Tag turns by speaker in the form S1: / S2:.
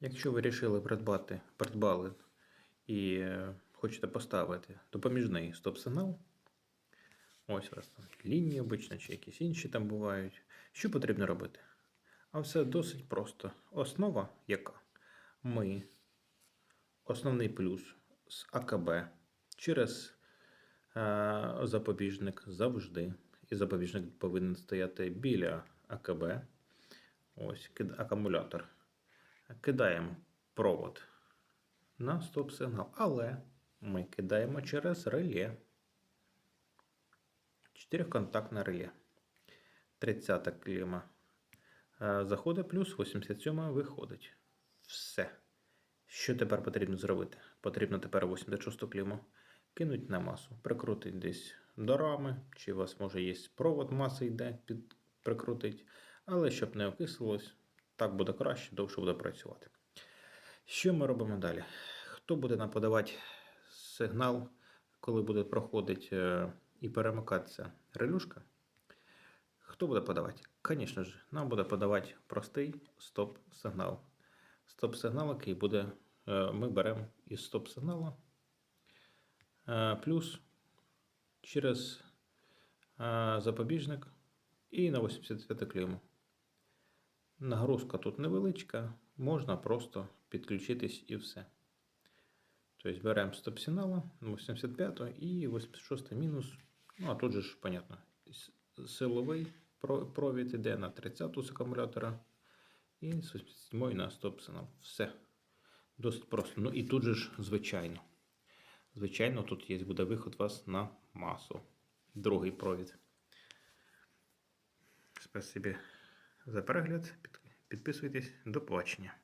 S1: Якщо ви вирішили придбати, придбали і е, хочете поставити допоміжний стоп-сигнал, ось у вас там лінії обично чи якісь інші там бувають, що потрібно робити? А все досить просто. Основа яка? Ми основний плюс з АКБ через е, запобіжник завжди. І запобіжник повинен стояти біля АКБ. Ось акумулятор. Кидаємо провод на стоп-сигнал, але ми кидаємо через реле. Чотириконтактне реле. 30 кліма е, заходить плюс, 87 виходить. Все. Що тепер потрібно зробити? Потрібно тепер 86 кліму кинути на масу, прикрутити десь до рами, чи у вас може є провод, маса йде, прикрутить. Але щоб не окислилось, так буде краще, довше буде працювати. Що ми робимо далі? Хто буде нам подавати сигнал, коли буде проходити е, і перемикатися релюшка? Хто буде подавати? Звісно ж, нам буде подавати простий стоп-сигнал. Стоп-сигнал, який буде, е, ми беремо із стоп-сигналу е, плюс через запобіжник і на 85 клейму. Нагрузка тут невеличка, можна просто підключитись і все. Тобто беремо стоп-сигнала 85 і 86 мінус. Ну, а тут же ж, понятно, силовий провід іде на 30 з акумулятора і з 87 на стоп-сигнал. Все. Досить просто. Ну і тут же ж, звичайно. Звичайно, тут є буде виход у вас на масу. Другий провід. Спасибі за перегляд. Під- Підписуйтесь. До побачення.